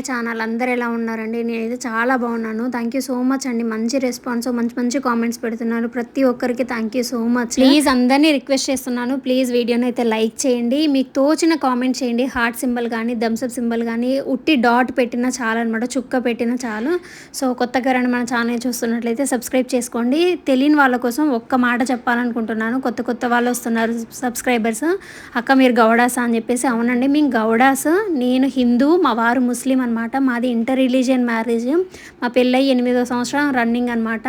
My channel అందరు ఎలా ఉన్నారండి? నేనైతే చాలా బాగున్నాను. థ్యాంక్ యూ సో మచ్ అండి. మంచి రెస్పాన్స్ మంచి మంచి కామెంట్స్ పెడుతున్నారు. ప్రతి ఒక్కరికి thank you so much please అందరినీ రిక్వెస్ట్ చేస్తున్నాను. ప్లీజ్ వీడియోని అయితే లైక్ చేయండి. మీకు తోచిన కామెంట్ చేయండి. హార్ట్ సింబల్ కానీ థమ్స్అప్ సింబల్ కానీ ఉట్టి డాట్ పెట్టినా చాలు అనమాట చుక్క పెట్టినా చాలు. సో కొత్తగా రండి మన ఛానల్ చూస్తున్నట్లయితే సబ్స్క్రైబ్ చేసుకోండి. తెలియని వాళ్ళ కోసం ఒక్క మాట చెప్పాలనుకుంటున్నాను. కొత్త కొత్త వాళ్ళు వస్తున్నారు సబ్స్క్రైబర్స్ అక్క మీరు గౌడాసా అని చెప్పేసి అవునండి. మేము గౌడాస్. నేను హిందూ మా వారు ముస్లిం అనమాట మాది ఇంటర్ రిలీజియన్ మ్యారేజ్. మా పెళ్ళై ఎనిమిదో సంవత్సరం రన్నింగ్ అనమాట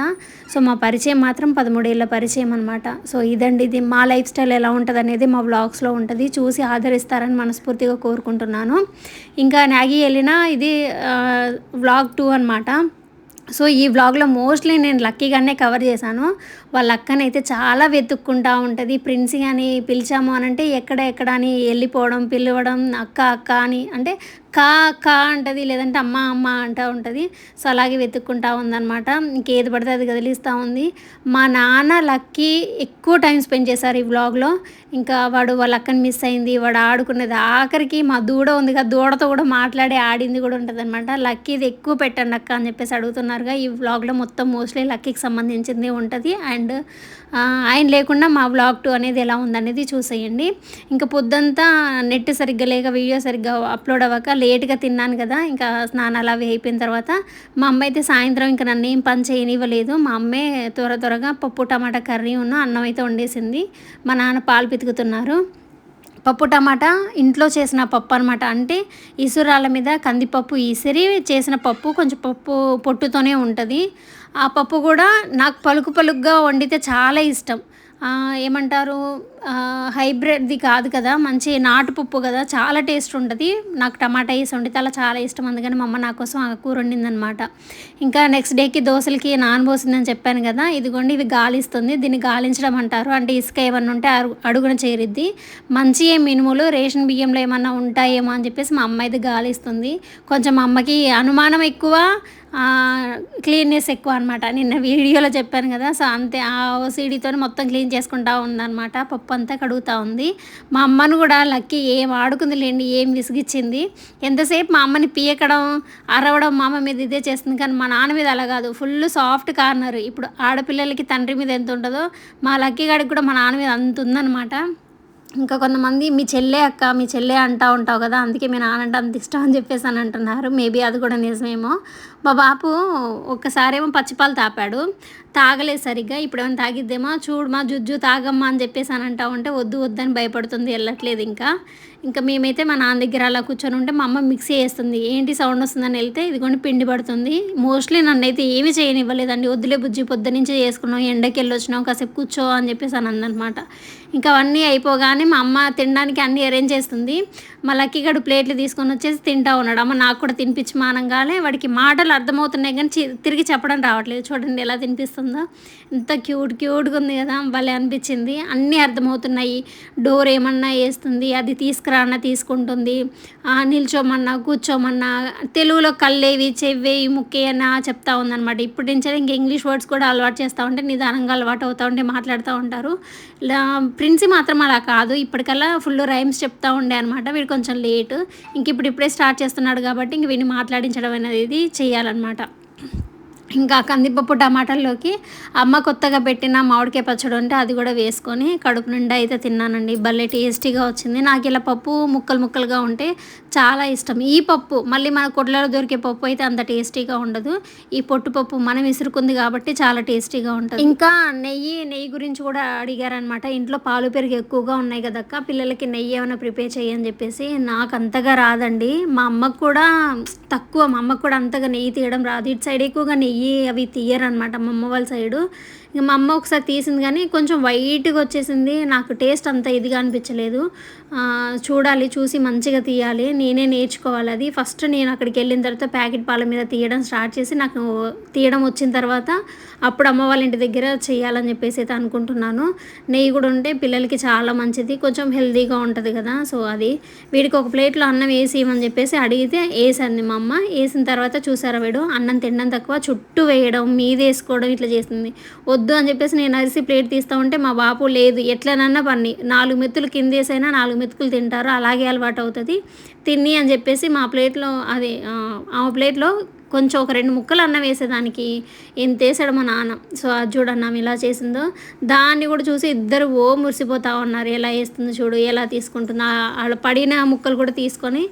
సో మా పరిచయం మాత్రం పదమూడేళ్ళ పరిచయం అనమాట సో ఇదండి ఇది మా లైఫ్ స్టైల్ ఎలా ఉంటుంది అనేది మా వ్లాగ్స్లో ఉంటుంది. చూసి ఆదరిస్తారని మనస్ఫూర్తిగా కోరుకుంటున్నాను. ఇంకా నాగి వెళ్ళిన ఇది వ్లాగ్ టూ అనమాట సో ఈ వ్లాగ్లో మోస్ట్లీ నేను లక్కీగానే కవర్ చేశాను. వాళ్ళ అక్కనైతే చాలా వెతుక్కుంటా ఉంటుంది. ప్రిన్సీ అని పిలిచాము అని అంటే ఎక్కడ ఎక్కడ అని వెళ్ళిపోవడం పిలవడం అక్క అక్క అని అంటే కా కా అంటది లేదంటే అమ్మ అమ్మ అంటూ ఉంటుంది. సో అలాగే వెతుక్కుంటా ఉందన్నమాట. ఇంకేది పడితే అది కదిలిస్తూ ఉంది. మా నాన్న లక్కీ ఎక్కువ టైం స్పెండ్ చేశారు ఈ వ్లాగ్లో. ఇంకా వాడు వాళ్ళ అక్కని మిస్ అయింది వాడు ఆడుకునేది. ఆఖరికి మా దూడ ఉంది కదా దూడతో కూడా మాట్లాడి ఆడింది కూడా ఉంటుంది అనమాట లక్కీది ఎక్కువ పెట్టండి అక్క అని చెప్పేసి అడుగుతున్నారుగా. ఈ వ్లాగ్లో మొత్తం మోస్ట్లీ లక్కీకి సంబంధించింది ఉంటుంది. అండ్ ఆయన లేకుండా మా వ్లాగ్ టూ అనేది ఎలా ఉందనేది చూసేయండి. ఇంకా పొద్దంతా నెట్ సరిగ్గా లేక వీడియో సరిగ్గా అప్లోడ్ అవ్వక లేట్గా తిన్నాను కదా ఇంకా స్నానాలు అవి అయిపోయిన తర్వాత మా అమ్మ అయితే సాయంత్రం ఇంకా నన్ను ఏం పని చేయనివ్వలేదు. మా అమ్మే త్వర త్వరగా పప్పు టమాటా కర్రీ ఉన్న అన్నం అయితే వండేసింది. మా నాన్న పాలు పితుకుతున్నారు. పప్పు టమాటా ఇంట్లో చేసిన పప్పు అనమాట అంటే ఇసురాల మీద కందిపప్పు ఈసిరి చేసిన పప్పు కొంచెం పప్పు పొట్టుతోనే ఉంటుంది. ఆ పప్పు కూడా నాకు పలుకు పలుకుగా వండితే చాలా ఇష్టం. ఏమంటారు హైబ్రిడ్ది కాదు కదా మంచి నాటు పప్పు కదా చాలా టేస్ట్ ఉంటుంది. నాకు టమాటా వేసి వండితే అలా చాలా ఇష్టం అందుకని మా అమ్మ నా కోసం ఆ కూర వండిందనమాట. ఇంకా నెక్స్ట్ డేకి దోశలకి నానబోసిందని చెప్పాను కదా ఇదిగోండి ఇది గాలిస్తుంది దీన్ని గాలించడం అంటారు. అంటే ఇసుక ఏమన్నా ఉంటే అడుగున చేరిద్ది. మంచి మినుములు రేషన్ బియ్యంలో ఏమన్నా ఉంటాయేమో అని చెప్పేసి మా అమ్మ ఇది గాలిస్తుంది. కొంచెం మా అమ్మకి అనుమానం ఎక్కువ క్లీన్నెస్ ఎక్కువ అనమాట నిన్న వీడియోలో చెప్పాను కదా సో అంతే ఆ ఓసీడీతో మొత్తం క్లీన్ చేసుకుంటా ఉందన్నమాట. పప్పు అంతా కడుగుతూ ఉంది. మా అమ్మను కూడా లక్కీ ఏం ఆడుకుంది లేండి ఏం విసిగిచ్చింది. ఎంతసేపు మా అమ్మని పీయకడం అరవడం మా అమ్మ మీద ఇదే చేస్తుంది. కానీ మా నాన్న మీద అలా కాదు. ఫుల్ సాఫ్ట్ కార్నర్ ఇప్పుడు ఆడపిల్లలకి తండ్రి మీద ఎంత ఉంటుందో మా లక్కీ గాడికి కూడా మా నాన్న మీద అంత ఉందన్నమాట. ఇంకా కొంతమంది మీ చెల్లె అక్క మీ చెల్లె అంటా ఉంటావు కదా అందుకే మీ నానంటే అంత ఇష్టం అని చెప్పేసి అని అంటున్నారు. మేబీ అది కూడా నిజమేమో. మా బాపు ఒక్కసారేమో పచ్చిపాలు తాపాడు. తాగలేదు సరిగ్గా ఇప్పుడు ఏమైనా చూడమా జుజ్జు తాగమ్మా అని చెప్పేసి అని అంటా ఉంటే వద్దు వద్దని భయపడుతుంది వెళ్ళట్లేదు ఇంకా. ఇంకా మేమైతే మా నాన్న దగ్గర అలా కూర్చొని ఉంటే మా అమ్మ మిక్సీ వేస్తుంది ఏంటి సౌండ్ వస్తుందని వెళ్తే ఇదిగోండి పిండి పడుతుంది. మోస్ట్లీ నన్ను అయితే ఏమి చేయనివ్వలేదండి వద్దులే బుజ్జి పొద్దు నుంచే చేసుకున్నాం ఎండకి వెళ్ళొచ్చినాం కాసేపు కూర్చో అని చెప్పేసి అని అందనమాట ఇంకా అవన్నీ అయిపోగానే మా అమ్మ తినడానికి అన్నీ అరేంజ్ చేస్తుంది. మా లక్కీగడు ప్లేట్లు తీసుకొని వచ్చేసి తింటా ఉన్నాడు. అమ్మ నాకు కూడా తినిపించి మానంగానే వాడికి మాటలు అర్థమవుతున్నాయి కానీ తిరిగి చెప్పడం రావట్లేదు. చూడండి ఎలా తినిపిస్తుంది. ఎంత క్యూట్ క్యూట్గా ఉంది కదా భలే అనిపించింది. అన్నీ అర్థమవుతున్నాయి. డోర్ ఏమన్నా వేస్తుంది అది తీసుకురానా తీసుకుంటుంది. నిల్చోమన్నా కూర్చోమన్నా తెలుగులో కళ్ళేవి చెవ్వేవి ముక్కేయన్నా చెప్తా ఉందన్నమాట. ఇప్పటి నుంచి ఇంకా ఇంగ్లీష్ వర్డ్స్ కూడా అలవాటు చేస్తూ ఉంటే నిదానంగా అలవాటు అవుతూ ఉంటే మాట్లాడుతూ ఉంటారు. ప్రిన్సి మాత్రం అలా కాదు. ఇప్పటికల్లా ఫుల్ రైమ్స్ చెప్తూ ఉండే అనమాట వీడు కొంచెం లేట్. ఇంక ఇప్పుడు ఇప్పుడే స్టార్ట్ చేస్తున్నాడు కాబట్టి ఇంక వీడిని మాట్లాడించడం అనేది చేయాలన్నమాట. ఇంకా కందిపప్పు టమాటాల్లోకి అమ్మ కొత్తగా పెట్టిన మామిడికాయ పచ్చడి ఉంటే అది కూడా వేసుకొని కడుపు నిండా అయితే తిన్నానండి. భలే టేస్టీగా వచ్చింది. నాకు ఇలా పప్పు ముక్కలు ముక్కలుగా ఉంటే చాలా ఇష్టం. ఈ పప్పు మళ్ళీ మన కొట్లలో దొరికే పప్పు అయితే అంత టేస్టీగా ఉండదు. ఈ పొట్టు పప్పు మనం విసురుకుంది కాబట్టి చాలా టేస్టీగా ఉంటుంది. ఇంకా నెయ్యి నెయ్యి గురించి కూడా అడిగారనమాట ఇంట్లో పాలు పెరుగు ఎక్కువగా ఉన్నాయి కదక్క పిల్లలకి నెయ్యి ఏమైనా ప్రిపేర్ చేయని చెప్పేసి నాకు అంతగా రాదండి. మా అమ్మకు కూడా తక్కువ మా అమ్మకు కూడా అంతగా నెయ్యి తీయడం రాదు. ఇటు సైడ్ ఎక్కువగా నెయ్యి నెయ్యి అవి తీయరనమాట మా అమ్మ వాళ్ళ సైడు. ఇంకా మా అమ్మ ఒకసారి తీసింది కానీ కొంచెం వైట్గా వచ్చేసింది. నాకు టేస్ట్ అంత ఇదిగా అనిపించలేదు. చూడాలి చూసి మంచిగా తీయాలి. నేనే నేర్చుకోవాలి అది. ఫస్ట్ నేను అక్కడికి వెళ్ళిన తర్వాత ప్యాకెట్ పాల మీద తీయడం స్టార్ట్ చేసి నాకు తీయడం వచ్చిన తర్వాత అప్పుడు అమ్మ వాళ్ళ ఇంటి దగ్గర చేయాలని చెప్పేసి అయితే అనుకుంటున్నాను. నెయ్యి కూడా ఉంటే పిల్లలకి చాలా మంచిది. కొంచెం హెల్తీగా ఉంటుంది కదా. సో అది వీడికి ఒక ప్లేట్లో అన్నం వేసేయమని చెప్పేసి అడిగితే వేసింది మా అమ్మ. వేసిన తర్వాత చూసారా వీడు? అన్నం తినడం తక్కువ. చుట్టూ వేయడం మీద వేసుకోవడం ఇట్లా చేసింది. వద్దు అని చెప్పేసి నేను అరిసి ప్లేట్ తీస్తూ ఉంటే మా బాపు లేదు. ఎట్లనన్నా పని. నాలుగు మెత్తులు కిందేసైనా నాలుగు మెతుకులు తింటారు. అలాగే అలవాటు అవుతుంది. తిని అని చెప్పేసి మా ప్లేట్లో అది ఆ ప్లేట్లో కొంచెం ఒక రెండు ముక్కలు అన్నం వేసేదానికి. ఎంత వేసాడు మా నాన్న. సో అది చూడన్నాం ఇలా చేసిందో. దాన్ని కూడా చూసి ఇద్దరు ఓ మురిసిపోతా ఉన్నారు. ఎలా వేస్తుందో చూడు ఎలా తీసుకుంటుందో. అలా పడిన ముక్కలు కూడా తీసుకొని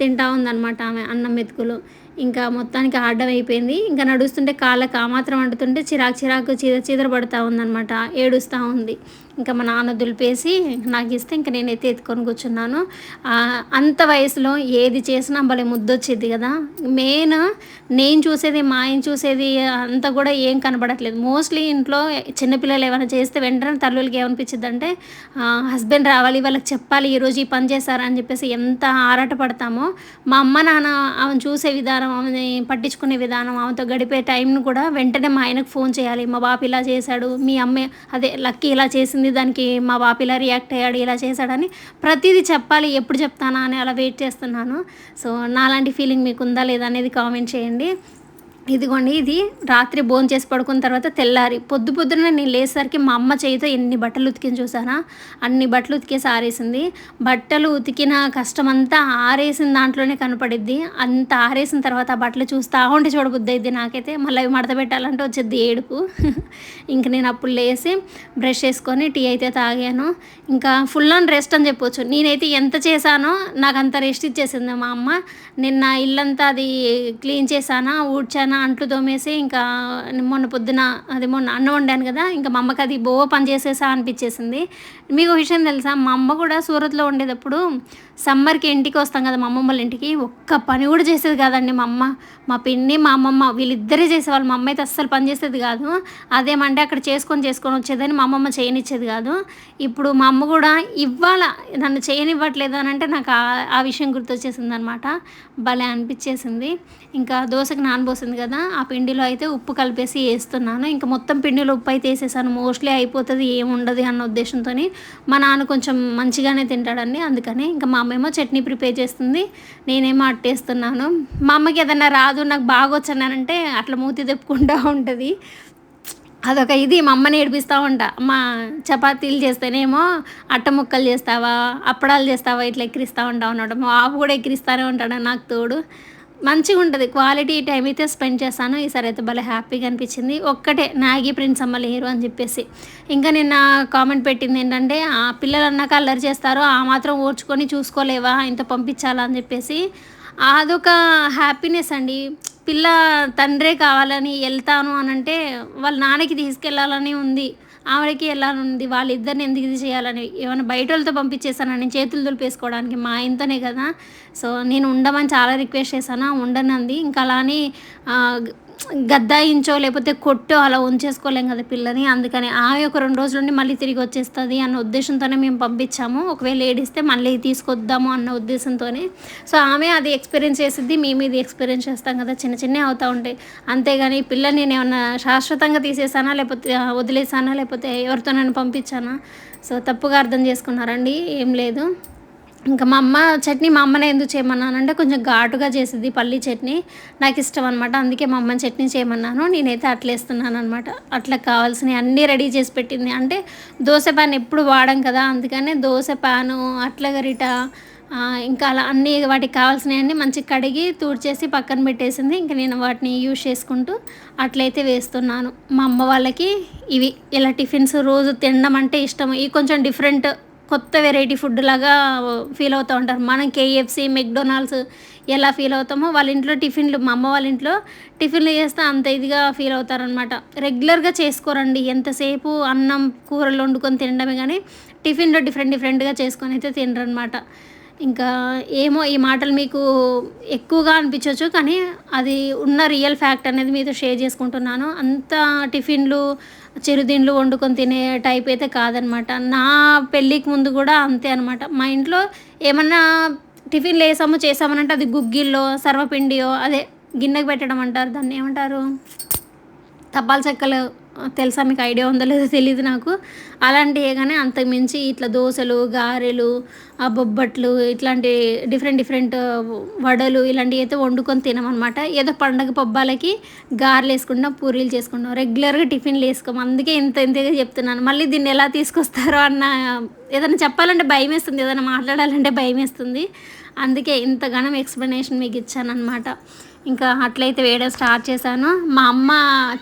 తింటా ఉందన్నమాట ఆమె అన్నం మెతుకులు. ఇంకా మొత్తానికి ఆడడం అయిపోయింది. ఇంకా నడుస్తుంటే కాళ్ళకి ఆ మాత్రం అంటుతుంటే చిరాకు చిరాకు చీద చీదర పడుతూ ఉందనమాట ఏడుస్తూ ఉంది. ఇంకా మా నాన్న దులిపేసి నాకు ఇస్తే ఇంకా నేనైతే ఎత్తుకొని కూర్చున్నాను. అంత వయసులో ఏది చేసినా భలే ముద్దొచ్చేది కదా. మెయిన్ నేను చూసేది మా ఆయన చూసేది అంతా కూడా ఏం కనబడట్లేదు. మోస్ట్లీ ఇంట్లో చిన్నపిల్లలు ఏమైనా చేస్తే వెంటనే తల్లులకి ఏమనిపించింది అంటే హస్బెండ్ రావాలి వాళ్ళకి చెప్పాలి ఈరోజు ఈ పని చేశారని చెప్పేసి ఎంత ఆరాట పడతామో మా అమ్మ నాన్న ఆమెను చూసే విధానం ఆమెని పట్టించుకునే విధానం ఆమెతో గడిపే టైంను కూడా వెంటనే మా ఆయనకు ఫోన్ చేయాలి. మా బాపు ఇలా చేశాడు మీ అమ్మ అదే లక్కీ ఇలా చేసింది వచ్చింది దానికి మా బాప ఇలా రియాక్ట్ అయ్యాడు ఇలా చేశాడని ప్రతిదీ చెప్పాలి ఎప్పుడు చెప్తానా అని అలా వెయిట్ చేస్తున్నాను. సో నాలాంటి ఫీలింగ్ మీకు ఉందా లేదా అనేది కామెంట్ చేయండి. ఇదిగోండి ఇది రాత్రి భోజనం చేసి పడుకున్న తర్వాత తెల్లారి. పొద్దు పొద్దున నేను లేసరికి మా అమ్మ చేయితో ఎన్ని బట్టలు ఉతికిని చూసానా? అన్ని బట్టలు ఉతికేసి ఆరేసింది. బట్టలు ఉతికిన కష్టమంతా ఆరేసిన దాంట్లోనే కనపడిద్ది. అంత ఆరేసిన తర్వాత ఆ బట్టలు చూస్తా ఉంటే చూడబుద్ది అయింది నాకైతే. మళ్ళీ అవి మడత పెట్టాలంటే వచ్చేది ఏడుపు. ఇంక నేను అప్పుడు లేసి బ్రష్ చేసుకొని టీ అయితే తాగాను. ఇంకా ఫుల్ ఆన్ రెస్ట్ అని చెప్పొచ్చు. నేనైతే ఎంత చేశానో నాకు అంత రెస్ట్ ఇచ్చేసింది మా అమ్మ. నిన్న ఇల్లంతా అది క్లీన్ చేశానా ఊడ్చానా అంట్లు తోమేసి ఇంకా మొన్న పొద్దున అది మొన్న అన్నం వండాను కదా ఇంకా మా అమ్మకి అది బో పని చేసేసా అనిపించేసింది. మీకు విషయం తెలుసా? మా అమ్మ కూడా సూరత్లో ఉండేటప్పుడు సమ్మర్కి ఇంటికి వస్తాం కదా మా అమ్మమ్మ వాళ్ళ ఇంటికి ఒక్క పని కూడా చేసేది కాదండి మా అమ్మ. మా పిన్ని మా అమ్మమ్మ వీళ్ళిద్దరే చేసేవాళ్ళు. మా అమ్మ అయితే అస్సలు పని చేసేది కాదు. అదేమంటే అక్కడ చేసుకొని చేసుకొని వచ్చేదని మా అమ్మమ్మ చేయనిచ్చేది కాదు. ఇప్పుడు మా అమ్మ కూడా ఇవ్వాల నన్ను చేయనివ్వట్లేదు అని అంటే నాకు ఆ విషయం గుర్తొచ్చేసింది అనమాట భలే అనిపించేసింది. ఇంకా దోశకు నానబోసింది కదా ఆ పిండిలో అయితే ఉప్పు కలిపేసి వేస్తున్నాను. ఇంకా మొత్తం పిండిలో ఉప్పు అయితే వేసేసాను. మోస్ట్లీ అయిపోతుంది ఏముండదు అన్న ఉద్దేశంతో మా నాన్న కొంచెం మంచిగానే తింటాడండి అందుకని ఇంకా మా అమ్మేమో చట్నీ ప్రిపేర్ చేస్తుంది. నేనేమో అట్టేస్తున్నాను. మా అమ్మకి ఏదన్నా రాదు నాకు బాగా వచ్చానంటే అట్లా మూతి తెప్పుకుంటూ ఉంటుంది. అదొక ఇది మా అమ్మని ఏడిపిస్తూ ఉంటా. మా చపాతీలు చేస్తేనేమో అట్ట ముక్కలు చేస్తావా అప్పడాలు చేస్తావా ఇట్లా ఎక్కిరిస్తూ ఉంటావు అనమాట. మా ఆపు కూడా ఎక్కిరిస్తూనే ఉంటాడు నాకు తోడు. మంచిగా ఉంటుంది. క్వాలిటీ టైం అయితే స్పెండ్ చేశాను ఈసారి అయితే భలే హ్యాపీగా అనిపించింది. ఒక్కటే నాగి ప్రిన్స్ అమ్మ లేరు అని చెప్పేసి. ఇంకా నిన్న కామెంట్ పెట్టింది ఏంటంటే ఆ పిల్లలు అన్నాక అల్లరి చేస్తారు ఆ మాత్రం ఓర్చుకొని చూసుకోలేవా ఇంత పంపించాలా అని చెప్పేసి. అదొక హ్యాపీనెస్ అండి. పిల్ల తండ్రే కావాలని వెళ్తాను అని అంటే వాళ్ళ నాన్నకి తీసుకెళ్ళాలని ఉంది. ఆవిడకి ఎలా ఉంది? వాళ్ళిద్దరిని ఎందుకు ఇది చేయాలని ఏమైనా బయట వాళ్ళతో పంపించేసానని చేతులు దులిపేసుకోవడానికి మా ఇంతనే కదా. సో నేను ఉండమని చాలా రిక్వెస్ట్ చేశాను? ఉండనంది. ఇంకా అలానే గద్దాయించో లేకపోతే కొట్టో అలా ఉంచేసుకోలేం కదా పిల్లని. అందుకని ఆమె ఒక రెండు రోజుల నుండి మళ్ళీ తిరిగి వచ్చేస్తుంది అన్న ఉద్దేశంతోనే మేము పంపించాము. ఒకవేళ ఏడిస్తే మళ్ళీ తీసుకొద్దాము అన్న ఉద్దేశంతోనే. సో ఆమె అది ఎక్స్పీరియన్స్ చేసిద్ది మేము ఇది ఎక్స్పీరియన్స్ చేస్తాం కదా చిన్న చిన్నవి అవుతూ ఉంటాయి అంతేగాని పిల్లని నేను ఏమన్నా శాశ్వతంగా తీసేసానా లేకపోతే వదిలేసానా లేకపోతే ఎవరితో నన్ను పంపించానా? సో తప్పుగా అర్థం చేసుకున్నారండి ఏం లేదు. ఇంకా మా అమ్మ చట్నీ మా అమ్మనే ఎందుకు చేయమన్నానంటే కొంచెం ఘాటుగా చేసింది పల్లీ చట్నీ. నాకు ఇష్టం అనమాట అందుకే మా అమ్మని చట్నీ చేయమన్నాను. నేనైతే అట్లేస్తున్నాను అనమాట అట్లా కావాల్సినవి అన్నీ రెడీ చేసి పెట్టింది. అంటే దోశ ప్యాన్ ఎప్పుడు వాడం కదా. అందుకనే దోశ ప్యాను అట్ల గరిట ఇంకా అలా అన్నీ వాటికి కావాల్సినవన్నీ మంచిగా కడిగి తూడ్చేసి పక్కన పెట్టేసింది. ఇంకా నేను వాటిని యూజ్ చేసుకుంటూ అట్లయితే వేస్తున్నాను. మా అమ్మ వాళ్ళకి ఇవి ఇలా టిఫిన్స్ రోజు తినడం అంటే ఇష్టం ఇవి కొంచెం డిఫరెంట్ కొత్త వెరైటీ ఫుడ్ లాగా ఫీల్ అవుతూ ఉంటారు. మనం కేఎఫ్సి మెక్డొనాల్డ్స్ ఎలా ఫీల్ అవుతామో వాళ్ళ ఇంట్లో టిఫిన్లు మా అమ్మ వాళ్ళ ఇంట్లో టిఫిన్లు చేస్తే అంత ఇదిగా ఫీల్ అవుతారనమాట రెగ్యులర్గా చేసుకోరండి. ఎంతసేపు అన్నం కూరలు వండుకొని తినడమే కానీ టిఫిన్లో డిఫరెంట్ డిఫరెంట్గా చేసుకొని అయితే తినరనమాట ఇంకా ఏమో ఈ మాటలు మీకు ఎక్కువగా అనిపించవచ్చు కానీ అది ఉన్న రియల్ ఫ్యాక్ట్ అనేది మీతో షేర్ చేసుకుంటున్నాను. అంత టిఫిన్లు చిరుదిండ్లు వండుకొని తినే టైప్ అయితే కాదనమాట. నా పెళ్ళికి ముందు కూడా అంతే అనమాట. మా ఇంట్లో ఏమన్నా టిఫిన్లు వేసాము చేసామనంటే అది గుగ్గిల్లో సర్వపిండియో అదే గిన్నెకి పెట్టడం అంటారు. దాన్ని ఏమంటారు? తప్పాల చెక్కలు. తెలుసా మీకు ఐడియా ఉందో లేదో తెలియదు నాకు. అలాంటివి కానీ అంతకుమించి ఇట్లా దోశలు గారెలు ఆ బొబ్బట్లు ఇట్లాంటి డిఫరెంట్ డిఫరెంట్ వడలు ఇలాంటివి అయితే వండుకొని తినమన్నమాట. ఏదో పండగ పబ్బాలకి గారెలు వేసుకుంటాం పూరీలు చేసుకుంటాం. రెగ్యులర్గా టిఫిన్లు వేసుకోము అందుకే ఇంత ఇంతగా చెప్తున్నాను. మళ్ళీ దీన్ని ఎలా తీసుకొస్తారో అన్న ఏదైనా చెప్పాలంటే భయం వేస్తుంది. ఏదైనా మాట్లాడాలంటే భయం వేస్తుంది. అందుకే ఇంతగానం ఎక్స్ప్లెనేషన్ మీకు ఇచ్చానమాట ఇంకా అట్లయితే వేయడం స్టార్ట్ చేశాను. మా అమ్మ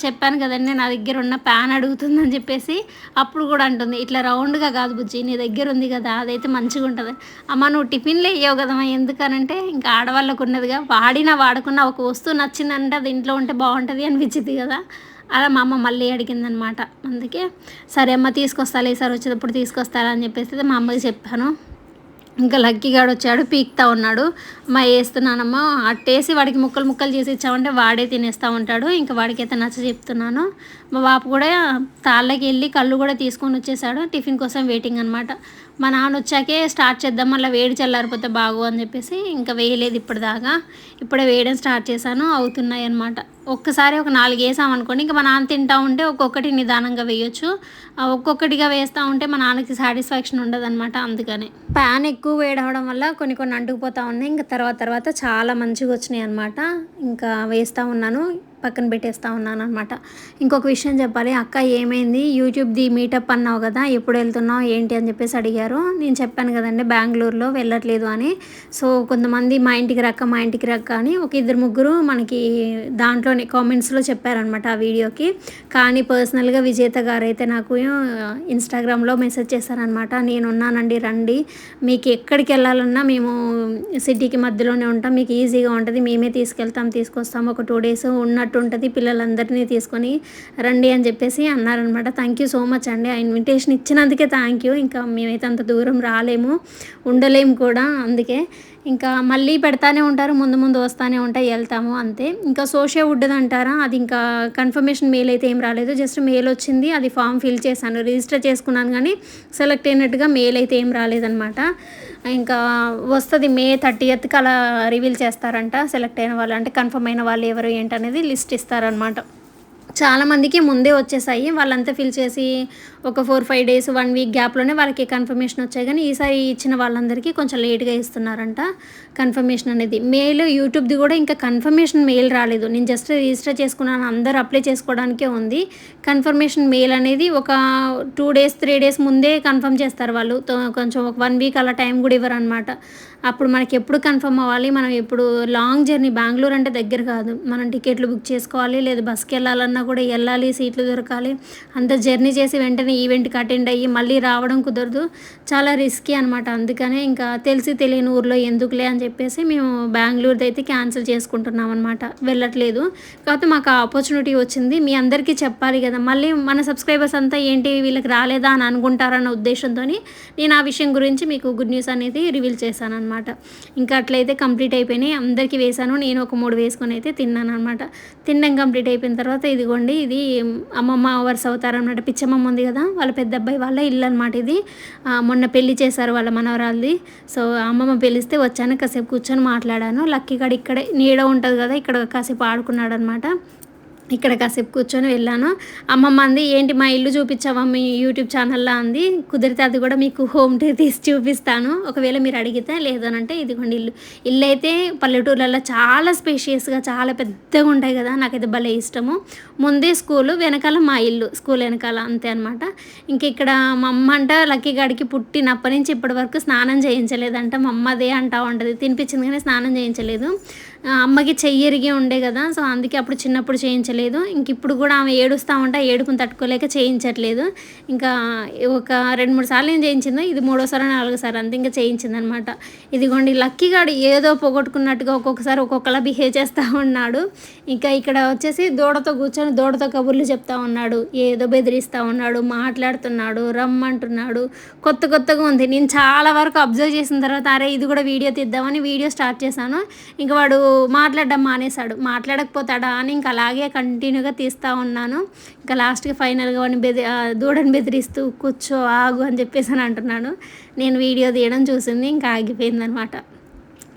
చెప్పాను కదండి నా దగ్గర ఉన్న ప్యాన్ అడుగుతుందని చెప్పేసి అప్పుడు కూడా అంటుంది ఇట్లా రౌండ్గా కాదు బుజ్జి నీ దగ్గర ఉంది కదా అదైతే మంచిగా ఉంటుంది. అమ్మ నువ్వు టిఫిన్లు వేయవు కదమ్మా ఎందుకనంటే ఇంకా ఆడవాళ్ళకు ఉన్నదిగా వాడినా వాడకున్నా ఒక వస్తువు నచ్చిందంటే అది ఇంట్లో ఉంటే బాగుంటుంది అనిపించింది కదా. అలా మా అమ్మ మళ్ళీ అడిగిందనమాట. అందుకే సరే అమ్మ తీసుకొస్తా ఈసారి వచ్చేటప్పుడు తీసుకొస్తారా అని చెప్పేసి మా అమ్మకి చెప్పాను. ఇంకా లక్కీగాడు వచ్చాడు పీక్తా ఉన్నాడు. మా వేస్తున్నానమ్మా అట్టేసి వాడికి ముక్కలు ముక్కలు చేసి ఇచ్చామంటే వాడే తినేస్తూ ఉంటాడు. ఇంకా వాడికి అయితే నచ్చ చెప్తున్నాను. మా బాపు కూడా తాళ్ళకి వెళ్ళి కళ్ళు కూడా తీసుకొని వచ్చేసాడు టిఫిన్ కోసం వెయిటింగ్ అనమాట మా నాన్న వచ్చాకే స్టార్ట్ చేద్దాం మళ్ళీ వేడి చల్లారిపోతే బాగు అని చెప్పేసి ఇంకా వేయలేదు ఇప్పటిదాకా. ఇప్పుడే వేయడం స్టార్ట్ చేశాను అవుతున్నాయి అనమాట ఒక్కసారి ఒక నాలుగు వేసామనుకోండి ఇంకా మా నాన్న తింటా ఉంటే ఒక్కొక్కటి నిదానంగా వేయొచ్చు. ఒక్కొక్కటిగా వేస్తూ ఉంటే మా నాన్నకి సాటిస్ఫాక్షన్ ఉండదు అనమాట అందుకని. ప్యాన్ ఎక్కువ వేడవడం వల్ల కొన్ని కొన్ని అంటుకుపోతూ ఉన్నాయి ఇంకా తర్వాత తర్వాత చాలా మంచిగా వచ్చినాయి అనమాట ఇంకా వేస్తూ ఉన్నాను. పక్కన పెట్టేస్తా ఉన్నాను అనమాట ఇంకొక విషయం చెప్పాలి అక్క ఏమైంది? యూట్యూబ్ది మీటప్ అన్నావు కదా ఎప్పుడు వెళ్తున్నావు ఏంటి? అని చెప్పేసి అడిగారు. నేను చెప్పాను కదండి బెంగళూరులో వెళ్ళట్లేదు అని. సో కొంతమంది మా ఇంటికి రక్క మా ఇంటికి రక్క అని ఒక ఇద్దరు ముగ్గురు మనకి దాంట్లోనే కామెంట్స్లో చెప్పారనమాట ఆ వీడియోకి. కానీ పర్సనల్గా విజేత గారు అయితే నాకు ఇన్స్టాగ్రామ్లో మెసేజ్ చేశారనమాట నేను ఉన్నానండి రండి. మీకు ఎక్కడికి వెళ్ళాలన్నా మేము సిటీకి మధ్యలోనే ఉంటాం. మీకు ఈజీగా ఉంటుంది. మేమే తీసుకెళ్తాం తీసుకొస్తాం. ఒక టూ డేస్ ఉన్నట్టు ఉన్నట్టు ఉంటుంది పిల్లలందరినీ తీసుకొని రండి అని చెప్పేసి అన్నారనమాట. థ్యాంక్ యూ సో మచ్ అండి. ఆ ఇన్విటేషన్ ఇచ్చినందుకే థ్యాంక్ యూ ఇంకా మేమైతే అంత దూరం రాలేము ఉండలేము కూడా అందుకే. ఇంకా మళ్ళీ పెడతానే ఉంటారు ముందు ముందు వస్తూనే ఉంటాయి వెళ్తాము అంతే. ఇంకా సోషే ఉడ్డది అంటారా? అది ఇంకా కన్ఫర్మేషన్ మెయిల్ అయితే ఏం రాలేదు. జస్ట్ మెయిల్ వచ్చింది అది ఫామ్ ఫిల్ చేశాను రిజిస్టర్ చేసుకున్నాను కానీ సెలెక్ట్ అయినట్టుగా మెయిల్ అయితే ఏం రాలేదనమాట ఇంకా వస్తుంది మే థర్టీ ఎత్కి అలా రివీల్ చేస్తారంట సెలెక్ట్ అయిన వాళ్ళు అంటే కన్ఫర్మ్ అయిన వాళ్ళు ఎవరు ఏంటనేది లిస్ట్ ఇస్తారనమాట చాలామందికి ముందే వచ్చేసాయి. వాళ్ళంతా ఫిల్ చేసి ఒక four five days one week గ్యాప్లోనే వాళ్ళకి కన్ఫర్మేషన్ వచ్చాయి. కానీ ఈసారి ఇచ్చిన వాళ్ళందరికీ కొంచెం లేట్గా ఇస్తున్నారంట కన్ఫర్మేషన్ అనేది. మెయిల్ యూట్యూబ్ది కూడా ఇంకా కన్ఫర్మేషన్ మెయిల్ రాలేదు. నేను జస్ట్ రిజిస్టర్ చేసుకున్నాను. అందరు అప్లై చేసుకోవడానికే ఉంది. కన్ఫర్మేషన్ మెయిల్ అనేది ఒక టూ డేస్ త్రీ డేస్ ముందే కన్ఫర్మ్ చేస్తారు వాళ్ళు. కొంచెం ఒక వన్ వీక్ అలా టైం కూడా ఇవ్వరు అనమాట అప్పుడు మనకి ఎప్పుడు కన్ఫర్మ్ అవ్వాలి? మనం ఎప్పుడు లాంగ్ జర్నీ బెంగళూరు అంటే దగ్గర కాదు. మనం టికెట్లు బుక్ చేసుకోవాలి? లేదా బస్కి వెళ్ళాలన్నా కూడా వెళ్ళాలి సీట్లు దొరకాలి. అంత జర్నీ చేసి వెంటనే ఈవెంట్కి అటెండ్ అయ్యి మళ్ళీ రావడం కుదరదు. చాలా రిస్కీ అనమాట అందుకనే ఇంకా తెలిసి తెలియని ఊర్లో ఎందుకులే అని చెప్పేసి మేము బెంగళూరుది అయితే క్యాన్సిల్ చేసుకుంటున్నాం అనమాట వెళ్ళట్లేదు. కాకపోతే మాకు ఆ ఆపర్చునిటీ వచ్చింది. మీ అందరికీ చెప్పాలి కదా. మళ్ళీ మన సబ్స్క్రైబర్స్ అంతా ఏంటి వీళ్ళకి రాలేదా అని అనుకుంటారన్న ఉద్దేశంతో నేను ఆ విషయం గురించి మీకు గుడ్ న్యూస్ అనేది రివీల్ చేశాను అనమాట ఇంకా అట్లయితే కంప్లీట్ అయిపోయినాయి. అందరికీ వేసాను నేను ఒక మూడు వేసుకొని అయితే తిన్నాను అనమాట తినడం కంప్లీట్ అయిపోయిన తర్వాత ఇదిగోండి ఇది అమ్మమ్మ అవర్స్ అవుతారనమాట పిచ్చమ్మమ్మ ఉంది కదా వాళ్ళ పెద్ద అబ్బాయి వాళ్ళ ఇల్లు అనమాట ఇది. మొన్న పెళ్ళి చేశారు వాళ్ళ మనవరాలది. సో అమ్మమ్మ పిలిస్తే వచ్చాను కాసేపు కూర్చొని మాట్లాడాను. లక్కీ కాడ ఇక్కడే నీడ ఉంటుంది కదా ఇక్కడ కాసేపు ఆడుకున్నాడు అనమాట ఇక్కడ కాసేపు కూర్చొని వెళ్ళాను. అమ్మమ్మ అంది ఏంటి మా ఇల్లు చూపించావా? మీ యూట్యూబ్ ఛానల్లో? అంది. కుదిరితే అది కూడా మీకు హోమ్ టే తీసి చూపిస్తాను. ఒకవేళ మీరు అడిగితే లేదనంటే ఇదిగోండి ఇల్లు. ఇల్లు అయితే పల్లెటూర్లలో చాలా స్పేషియస్గా చాలా పెద్దగా ఉంటాయి కదా. నాకైతే భలే ఇష్టము. ముందే స్కూలు వెనకాల మా ఇల్లు. స్కూల్ వెనకాల అంతే అనమాట ఇంక ఇక్కడ మా అమ్మ అంట లక్కీ గడికి పుట్టినప్పటి నుంచి ఇప్పటి వరకు స్నానం చేయించలేదంట. మా అమ్మ అదే అంటా ఉంటుంది. తినిపించింది కానీ స్నానం చేయించలేదు. అమ్మకి చెయ్యరిగి ఉండే కదా. సో అందుకే అప్పుడు చిన్నప్పుడు చేయించలేదు. ఇంక ఇప్పుడు కూడా ఆమె ఏడుస్తూ ఉంటా ఏడుపుని తట్టుకోలేక చేయించట్లేదు. ఇంకా ఒక రెండు మూడు సార్లు ఏం చేయించిందో ఇది మూడోసారి నాలుగోసారి అంతే ఇంకా చేయించింది అనమాట ఇదిగోండి లక్కీగాడు ఏదో పోగొట్టుకున్నట్టుగా ఒక్కొక్కసారి ఒక్కొక్కలా బిహేవ్ చేస్తూ ఉన్నాడు. ఇంకా ఇక్కడ వచ్చేసి దూడతో కూర్చొని దూడతో కబుర్లు చెప్తా ఉన్నాడు ఏదో బెదిరిస్తూ ఉన్నాడు మాట్లాడుతున్నాడు రమ్మంటున్నాడు కొత్త కొత్తగా ఉంది. నేను చాలా వరకు అబ్జర్వ్ చేసిన తర్వాత అరే ఇది కూడా వీడియో తీద్దామని వీడియో స్టార్ట్ చేశాను. ఇంకా వాడు మాట్లాడడం మానేశాడు. మాట్లాడకపోతాడా అని ఇంకా అలాగే కంటిన్యూగా తీస్తూ ఉన్నాను. ఇంకా లాస్ట్కి ఫైనల్గా వాడిని బెది దూడని బెదిరిస్తూ కూర్చో ఆగు అని చెప్పేసి అని అంటున్నాడు. నేను వీడియో తీయడం చూసింది ఇంకా ఆగిపోయిందనమాట.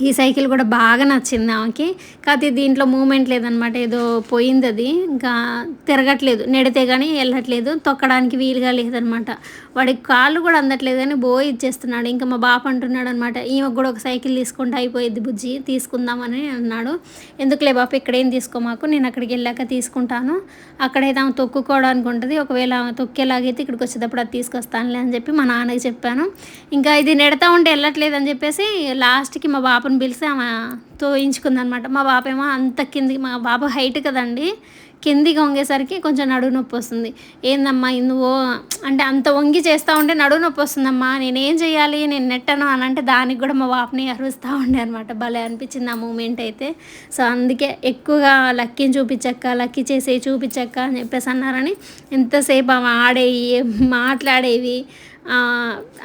ఈ సైకిల్ కూడా బాగా నచ్చింది ఆమెకి. కాకపోతే దీంట్లో మూమెంట్ లేదనమాట ఏదో పోయింది అది ఇంకా తిరగట్లేదు. నెడితే కానీ వెళ్ళట్లేదు. తొక్కడానికి వీలుగా లేదనమాట వాడికి కాళ్ళు కూడా అందట్లేదు కానీ బో ఇచ్చేస్తున్నాడు. ఇంకా మా బాప అంటున్నాడు అనమాట ఈమెకు కూడా ఒక సైకిల్ తీసుకుంటే అయిపోయింది బుజ్జి. తీసుకుందామని అన్నాడు. ఎందుకులే బాప ఇక్కడేం తీసుకోమాకు నేను అక్కడికి వెళ్ళాక తీసుకుంటాను. అక్కడైతే ఆమె తొక్కుకోవడానికి ఉంటుంది. ఒకవేళ ఆమె తొక్కేలాగైతే ఇక్కడికి వచ్చేటప్పుడు అది తీసుకొస్తానులే అని చెప్పి మా నాన్నకి చెప్పాను. ఇంకా ఇది నెడతా ఉంటే వెళ్ళట్లేదు అని చెప్పేసి లాస్ట్కి మా బాప పాపను పిలిచి ఆమె తోయించుకుందనమాట. మా బాప ఏమో అంత కిందికి మా బాబు హైట్ కదండి కిందికి వంగేసరికి కొంచెం నడువు నొప్పి వస్తుంది. ఏందమ్మా నువ్వు అంటే అంత వంగి చేస్తూ ఉంటే నడువు నొప్పి వస్తుందమ్మా నేనేం చేయాలి నేను నెట్టను అని అంటే దానికి కూడా మా బాపని అరుస్తూ ఉండే అనమాట. భలే అనిపించింది ఆ మూమెంట్ అయితే. సో అందుకే ఎక్కువగా లక్కీని చూపించక్క లక్కీ చేసే చూపించక్క అని చెప్పేసి అన్నారని ఎంతసేపు ఆమె ఆడేవి మాట్లాడేవి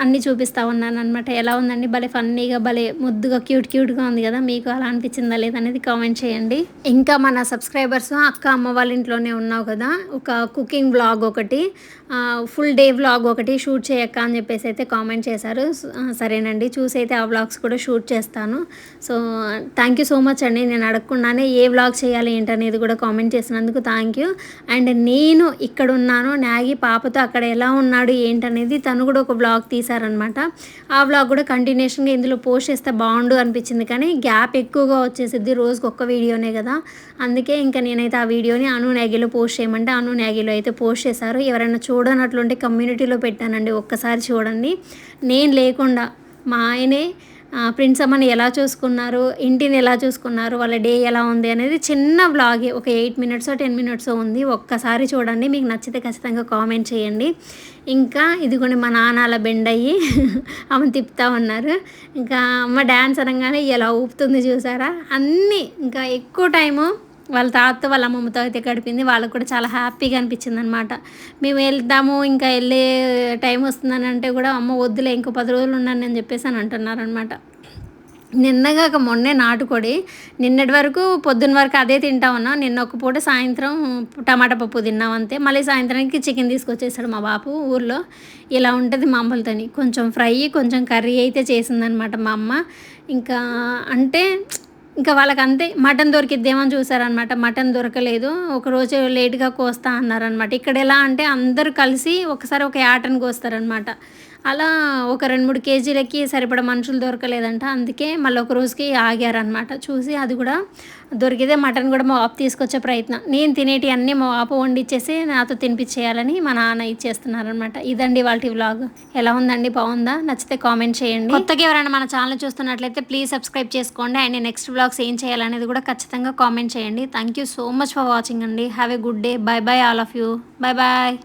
అన్నీ చూపిస్తూ ఉన్నాను అనమాట ఎలా ఉందండి? భలే ఫన్నీగా భలే ముద్దుగా క్యూట్ క్యూట్గా ఉంది కదా? మీకు అలా అనిపించిందా లేదనేది కామెంట్ చేయండి. ఇంకా మన సబ్స్క్రైబర్స్ అక్క అమ్మ వాళ్ళ ఇంట్లోనే ఉన్నావు కదా? ఒక కుకింగ్ బ్లాగ్ ఒకటి ఫుల్ డే వ్లాగ్ ఒకటి షూట్ చేయక్క అని చెప్పేసి అయితే కామెంట్ చేశారు. సరేనండి. చూసి అయితే ఆ వ్లాగ్స్ కూడా షూట్ చేస్తాను. So thank you so much అండి. నేను అడగకుండానే ఏ వ్లాగ్ చేయాలి ఏంటనేది కూడా కామెంట్ చేసినందుకు థ్యాంక్ యూ అండ్ నేను ఇక్కడ ఉన్నాను నాగి పాపతో అక్కడ ఎలా ఉన్నాడు ఏంటనేది తను కూడా ఒక వ్లాగ్ తీశారనమాట. ఆ బ్లాగ్ కూడా కంటిన్యూషన్గా ఇందులో పోస్ట్ చేస్తే బాగుండు అనిపించింది. కానీ గ్యాప్ ఎక్కువగా వచ్చేసిద్ది రోజుకి ఒక్క వీడియోనే కదా. అందుకే ఇంకా నేనైతే ఆ వీడియోని అను నాగిలో పోస్ట్ చేయమంటే అను నాగిలో అయితే పోస్ట్ చేశారు. ఎవరైనా చూడనట్లుంటే కమ్యూనిటీలో పెట్టానండి ఒక్కసారి చూడండి. నేను లేకుండా మా ఆయనే ప్రిన్స్ అమ్మని ఎలా చూసుకున్నారు? ఇంటిని ఎలా చూసుకున్నారు? వాళ్ళ డే ఎలా ఉంది అనేది చిన్న బ్లాగే ఒక ఎయిట్ మినిట్స్ టెన్ మినిట్స్ ఉంది. ఒక్కసారి చూడండి మీకు నచ్చితే ఖచ్చితంగా కామెంట్ చేయండి. ఇంకా ఇదిగోండి మా నాన్న అలా బెండ్ అయ్యి ఆమె తిప్పుతా ఉన్నారు. ఇంకా అమ్మ డ్యాన్స్ అనగానే ఎలా ఊపుతుంది చూసారా? అన్నీ ఇంకా ఎక్కువ టైము వాళ్ళ తాత వాళ్ళ అమ్మమ్మతో అయితే గడిపింది. వాళ్ళకు కూడా చాలా హ్యాపీగా అనిపించింది అనమాట మేము వెళ్తాము ఇంకా వెళ్ళే టైం వస్తుందని అంటే కూడా అమ్మ వద్దులే ఇంకో పది రోజులు ఉన్నాను అని చెప్పేసి అని అంటున్నారనమాట. నిన్నగాక మొన్నే నాటుకోడి నిన్నటి వరకు పొద్దున్న వరకు అదే తింటా ఉన్నాం. నిన్న ఒక పూట సాయంత్రం టమాటా పప్పు తిన్నాం అంతే. మళ్ళీ సాయంత్రానికి చికెన్ తీసుకొచ్చేసాడు మా బాపు ఊర్లో. ఇలా ఉంటుంది మా అమ్మలతోని కొంచెం ఫ్రై కొంచెం కర్రీ అయితే చేసిందనమాట మా అమ్మ. ఇంకా అంటే ఇంకా వాళ్ళకి అంతే మటన్ దొరికిద్దేమో చూసారనమాట. మటన్ దొరకలేదు. ఒకరోజు లేట్గా కోస్తా అన్నారనమాట. ఇక్కడ ఎలా అంటే అందరూ కలిసి ఒకసారి ఒక యాటను కోస్తారనమాట. అలా ఒక రెండు మూడు కేజీలకి సరిపడ మనుషులు దొరకలేదంట. అందుకే మళ్ళీ ఒక రోజుకి ఆగారనమాట చూసి అది కూడా దొరికితే మటన్ కూడా మా వాపు తీసుకొచ్చే ప్రయత్నం. నేను తినేటి అన్నీ మా వాపు వండిచ్చేసి నాతో తినిపించేయాలని మా నాన్న ఇచ్చేస్తున్నారనమాట ఇదండి వాళ్ళ వ్లాగ్ ఎలా ఉందండి? బాగుందా? నచ్చితే కామెంట్ చేయండి. కొత్తగా ఎవరైనా మన ఛానల్ చూస్తున్నట్లయితే ప్లీజ్ సబ్స్క్రైబ్ చేసుకోండి. అండ్ నెక్స్ట్ వ్లాగ్స్ ఏం చేయాలనేది కూడా ఖచ్చితంగా కామెంట్ చేయండి. Thank you so much for watching అండి. Have a good day bye bye all of you bye bye